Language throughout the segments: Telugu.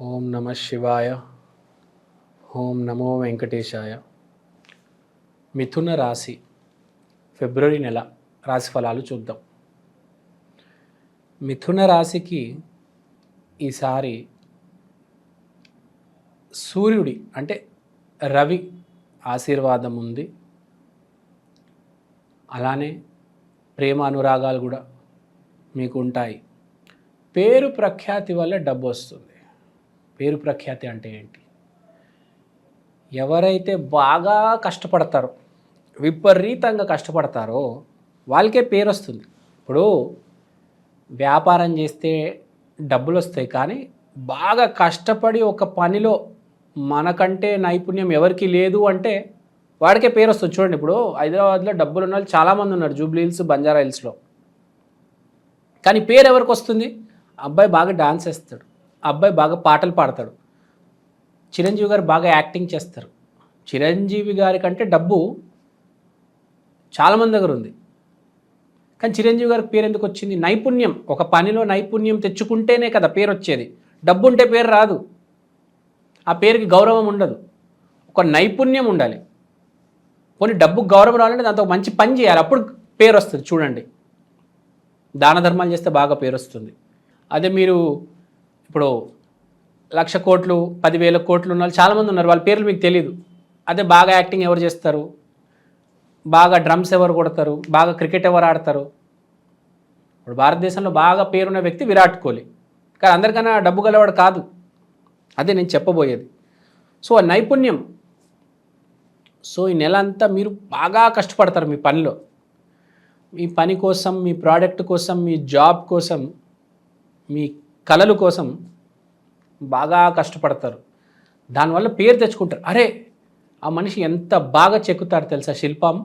ఓం నమ శివాయ ఓం నమో వెంకటేశాయ. మిథున రాశి ఫిబ్రవరి నెల రాశి ఫలాలు చూద్దాం. మిథున రాశికి ఈసారి సూర్యుడి అంటే రవి ఆశీర్వాదం ఉంది. అలానే ప్రేమ అనురాగాలు కూడా మీకు ఉంటాయి. పేరు ప్రఖ్యాతి వల్ల డబ్బు వస్తుంది. పేరు ప్రఖ్యాతి అంటే ఏంటి? ఎవరైతే బాగా కష్టపడతారో విపరీతంగా కష్టపడతారో వాళ్ళకే పేరు వస్తుంది. ఇప్పుడు వ్యాపారం చేస్తే డబ్బులు వస్తాయి కానీ బాగా కష్టపడి ఒక పనిలో మనకంటే నైపుణ్యం ఎవరికి లేదు అంటే వాడికే పేరు వస్తుంది. చూడండి ఇప్పుడు హైదరాబాద్లో డబ్బులు ఉన్న వాళ్ళు చాలామంది ఉన్నారు జూబ్లీ హిల్స్ బంజారా హిల్స్లో. కానీ పేరు ఎవరికి వస్తుంది? అబ్బాయి బాగా డాన్స్ వేస్తాడు. అబ్బాయి బాగా పాటలు పాడతాడు. చిరంజీవి గారు బాగా యాక్టింగ్ చేస్తారు. చిరంజీవి గారి కంటే డబ్బు చాలామంది దగ్గర ఉంది. కానీ చిరంజీవి గారికి పేరు ఎందుకు వచ్చింది? నైపుణ్యం. ఒక పనిలో నైపుణ్యం తెచ్చుకుంటేనే కదా పేరు వచ్చేది. డబ్బు ఉంటే పేరు రాదు. ఆ పేరుకి గౌరవం ఉండదు. ఒక నైపుణ్యం ఉండాలి. కొన్ని డబ్బు గౌరవం రావాలంటే దాంతో మంచి పని చేయాలి. అప్పుడు పేరు వస్తుంది. చూడండి. దాన ధర్మాలు చేస్తే బాగా పేరు వస్తుంది. అదే మీరు ఇప్పుడు లక్ష కోట్లు పదివేల కోట్లు ఉన్న వాళ్ళు చాలామంది ఉన్నారు. వాళ్ళ పేర్లు మీకు తెలియదు అదే బాగా యాక్టింగ్ ఎవరు చేస్తారు? బాగా డ్రమ్స్ ఎవరు కొడతారు? బాగా క్రికెట్ ఎవరు ఆడతారు? ఇప్పుడు భారతదేశంలో బాగా పేరున్న వ్యక్తి విరాట్ కోహ్లీ. కానీ అందరికన్నా డబ్బు గలవాడు కాదు. అదే నేను చెప్పబోయేది. సో ఆ నైపుణ్యం. సో ఈ నెల అంతా మీరు బాగా కష్టపడతారు మీ పనిలో. మీ పని కోసం మీ ప్రోడక్ట్ కోసం మీ జాబ్ కోసం మీ కళలు కోసం బాగా కష్టపడతారు. దానివల్ల పేరు తెచ్చుకుంటారు. అరే ఆ మనిషి ఎంత బాగా చెక్కుతాడు తెలుసా శిల్పం?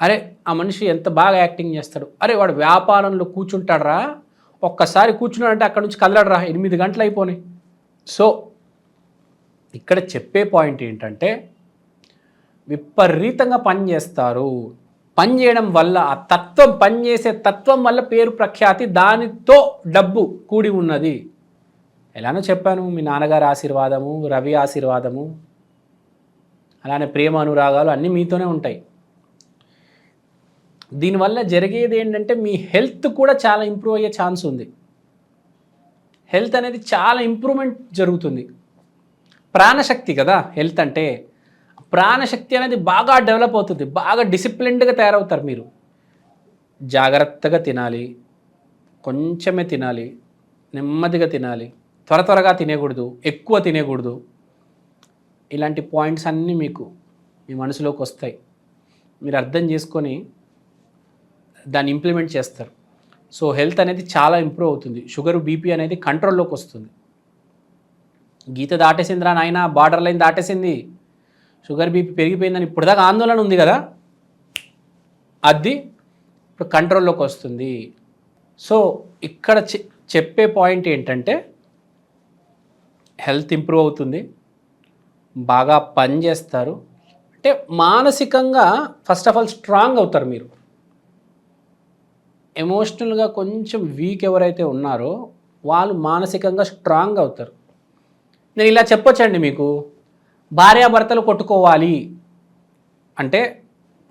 అరే ఆ మనిషి ఎంత బాగా యాక్టింగ్ చేస్తాడు? అరే వాడు వ్యాపారంలో కూర్చుంటాడరా. ఒక్కసారి కూర్చున్నాడంటే అక్కడ నుంచి కదలడరా. ఎనిమిది గంటలు అయిపోయినాయి సో ఇక్కడ చెప్పే పాయింట్ ఏంటంటే విపరీతంగా పని పనిచేయడం పని చేయడం వల్ల ఆ తత్వం పని చేసే తత్వం వల్ల పేరు ప్రఖ్యాతి దానితో డబ్బు కూడి ఉన్నది. ఎలానో చెప్పాను మీ నాన్నగారి ఆశీర్వాదము రవి ఆశీర్వాదము అలానే ప్రేమ అనురాగాలు అన్నీ మీతోనే ఉంటాయి. దీనివల్ల జరిగేది ఏంటంటే మీ హెల్త్ కూడా చాలా ఇంప్రూవ్ అయ్యే ఛాన్స్ ఉంది. హెల్త్ అనేది చాలా ఇంప్రూవ్మెంట్ జరుగుతుంది. ప్రాణశక్తి కదా హెల్త్ అంటే ప్రాణశక్తి అనేది బాగా డెవలప్ అవుతుంది బాగా డిసిప్లిన్డ్గా తయారవుతారు మీరు. జాగ్రత్తగా తినాలి కొంచెమే తినాలి నెమ్మదిగా తినాలి త్వర త్వరగా తినేకూడదు ఎక్కువ తినేకూడదు. ఇలాంటి పాయింట్స్ అన్నీ మీకు మీ మనసులోకి వస్తాయి. మీరు అర్థం చేసుకొని దాన్ని ఇంప్లిమెంట్ చేస్తారు. సో హెల్త్ అనేది చాలా ఇంప్రూవ్ అవుతుంది. షుగర్ బీపీ అనేది కంట్రోల్లోకి వస్తుంది. గీత దాటేసిందిరా నాయన బార్డర్ లైన్ దాటేసింది. షుగర్ బీపీ పెరిగిపోయిందని ఇప్పుడు ఆందోళన ఉంది కదా? అది ఇప్పుడు కంట్రోల్లోకి వస్తుంది. సో ఇక్కడ చె- చెప్పే పాయింట్ ఏంటంటే హెల్త్ ఇంప్రూవ్ అవుతుంది. బాగా పని చేస్తారు. అంటే మానసికంగా ఫస్ట్ ఆఫ్ ఆల్ స్ట్రాంగ్ అవుతారు మీరు. ఎమోషనల్గా కొంచెం వీక్ ఎవరైతే ఉన్నారో వాళ్ళు మానసికంగా స్ట్రాంగ్ అవుతారు. నేను ఇలా చెప్పొచ్చండి మీకు. భార్యాభర్తలు కొట్టుకోవాలి. అంటే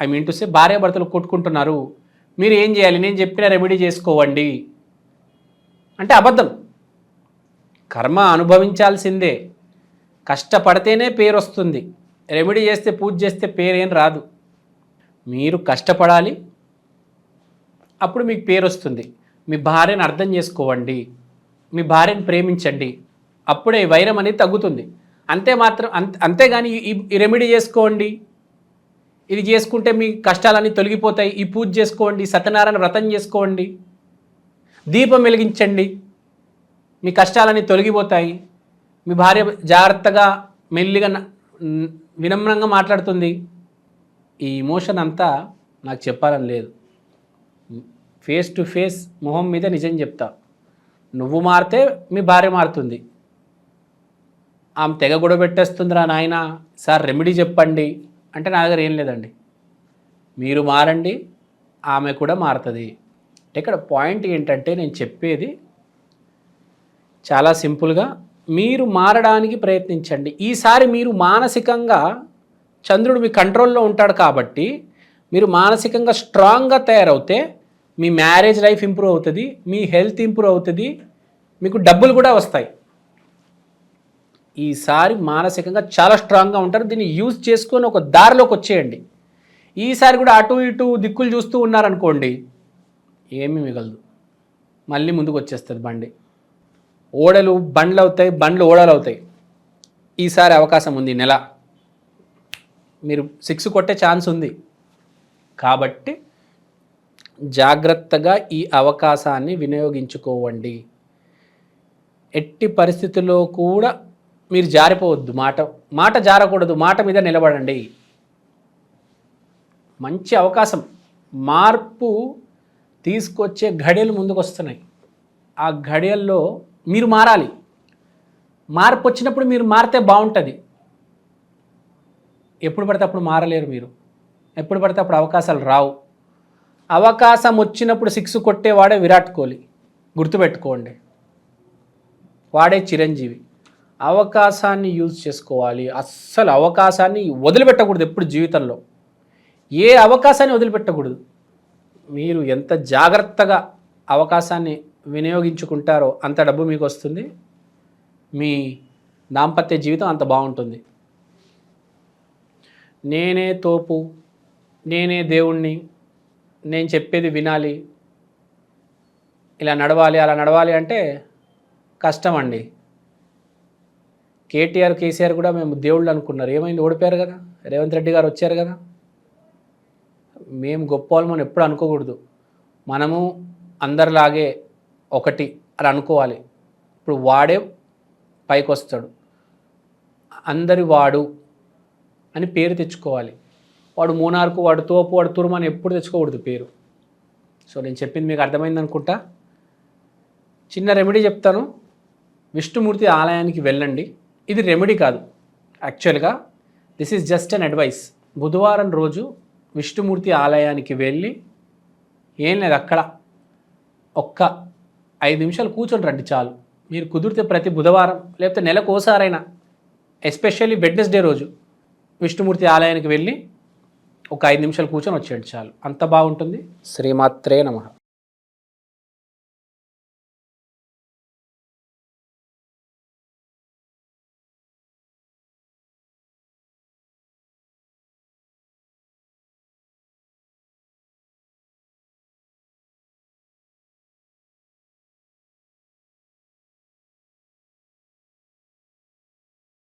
ఐ మీన్ టు సే భార్యాభర్తలు కొట్టుకుంటున్నారు. మీరు ఏం చేయాలి? నేను చెప్పిన రెమెడీ చేసుకోవండి. అంటే అబద్ధం. కర్మ అనుభవించాల్సిందే. కష్టపడితేనే పేరు వస్తుంది రెమెడీ చేస్తే పూజ చేస్తే పేరేం రాదు. మీరు కష్టపడాలి. అప్పుడు మీకు పేరు వస్తుంది మీ భార్యను అర్థం చేసుకోవండి. మీ భార్యను ప్రేమించండి. అప్పుడే వైరం అనేది తగ్గుతుంది. అంతే మాత్రం అంతే అంతేగాని ఈ- ఈ రెమెడీ చేసుకోండి. ఇది చేసుకుంటే మీ కష్టాలన్నీ తొలగిపోతాయి. ఈ పూజ చేసుకోండి సత్యనారాయణ వ్రతం చేసుకోండి. దీపం వెలిగించండి. మీ కష్టాలన్నీ తొలగిపోతాయి. మీ భార్య జాగ్రత్తగా మెల్లిగా వినమ్రంగా మాట్లాడుతుంది. ఈ ఇమోషన్ అంతా నాకు చెప్పాలని లేదు. ఫేస్ టు ఫేస్ మొహం మీద నిజం చెప్తా. నువ్వు మారితే మీ భార్య మారుతుంది. ఆమె తెగ గొడవ పెట్టేస్తుందిరా నాయన సార్ రెమెడీ చెప్పండి. అంటే నా దగ్గర ఏం లేదండి. మీరు మారండి ఆమె కూడా మారుతుంది. ఇక్కడ పాయింట్ ఏంటంటే నేను చెప్పేది చాలా సింపుల్గా మీరు మారడానికి ప్రయత్నించండి. ఈసారి మీరు మానసికంగా చంద్రుడు మీ కంట్రోల్లో ఉంటాడు కాబట్టి మీరు మానసికంగా స్ట్రాంగ్గా తయారవుతే మీ మ్యారేజ్ లైఫ్ ఇంప్రూవ్ అవుతుంది మీ హెల్త్ ఇంప్రూవ్ అవుతుంది మీకు డబ్బులు కూడా వస్తాయి. ఈసారి మానసికంగా చాలా స్ట్రాంగ్గా ఉంటారు. దీన్ని యూజ్ చేసుకొని ఒక దారిలోకి వచ్చేయండి. ఈసారి కూడా అటు ఇటు దిక్కులు చూస్తూ ఉన్నారనుకోండి ఏమీ మిగలదు. మళ్ళీ ముందుకు వచ్చేస్తుంది బండి. ఓడలు బండ్లు అవుతాయి బండ్లు ఓడలు అవుతాయి. ఈసారి అవకాశం ఉంది నెల. మీరు సిక్స్ కొట్టే ఛాన్స్ ఉంది. కాబట్టి జాగ్రత్తగా ఈ అవకాశాన్ని వినియోగించుకోవండి. ఎట్టి పరిస్థితుల్లో కూడా మీరు జారిపోవద్దు. మాట మాట జారకూడదు. మాట మీద నిలబడండి. మంచి అవకాశం. మార్పు తీసుకొచ్చే ఘడియలు ముందుకు వస్తున్నాయి ఆ ఘడియల్లో మీరు మారాలి. మార్పు వచ్చినప్పుడు మీరు మారితే బాగుంటుంది. ఎప్పుడు పడితే అప్పుడు మారలేరు మీరు. ఎప్పుడు పడితే అప్పుడు అవకాశాలు రావు. అవకాశం వచ్చినప్పుడు సిక్స్ కొట్టేవాడే విరాట్ కోహ్లీ. గుర్తుపెట్టుకోండి. వాడే చిరంజీవి. అవకాశాన్ని యూజ్ చేసుకోవాలి. అస్సలు అవకాశాన్ని వదిలిపెట్టకూడదు ఎప్పుడు జీవితంలో. ఏ అవకాశాన్ని వదిలిపెట్టకూడదు. మీరు ఎంత జాగ్రత్తగా అవకాశాన్ని వినియోగించుకుంటారో అంత డబ్బు మీకు వస్తుంది. మీ దాంపత్య జీవితం అంత బాగుంటుంది. నేనే తోపు నేనే దేవుణ్ణి నేను చెప్పేది వినాలి. ఇలా నడవాలి అలా నడవాలి అంటే కష్టం అండి. కేటీఆర్ కేసీఆర్ కూడా మేము దేవుళ్ళు అనుకున్నారు. ఏమైంది? ఓడిపోయారు కదా. రేవంత్ రెడ్డి గారు వచ్చారు కదా. మేము గొప్ప వాళ్ళు మనం ఎప్పుడు అనుకోకూడదు. మనము అందరిలాగే ఒకటి అని అనుకోవాలి. ఇప్పుడు వాడే పైకి వస్తాడు. అందరి వాడు అని పేరు తెచ్చుకోవాలి. వాడు మూనార్కు వాడు తోపు వాడు తురుమ అని ఎప్పుడు తెచ్చుకోకూడదు పేరు. సో నేను చెప్పింది మీకు అర్థమైంది అనుకుంటా. చిన్న రెమెడీ చెప్తాను. విష్ణుమూర్తి ఆలయానికి వెళ్ళండి. ఇది రెమెడీ కాదు. యాక్చువల్గా this is just an advice బుధవారం రోజు విష్ణుమూర్తి ఆలయానికి వెళ్ళి ఏం లేదు అక్కడ ఒక్క ఐదు నిమిషాలు కూర్చొని రండి చాలు. మీరు కుదిరితే ప్రతి బుధవారం లేకపోతే నెలకు ఓసారైనా ఎస్పెషల్లీ వెడ్నెస్డే రోజు విష్ణుమూర్తి ఆలయానికి వెళ్ళి ఒక ఐదు నిమిషాలు కూర్చొని వచ్చేయండి చాలు. అంత బాగుంటుంది. శ్రీమాత్రే నమః.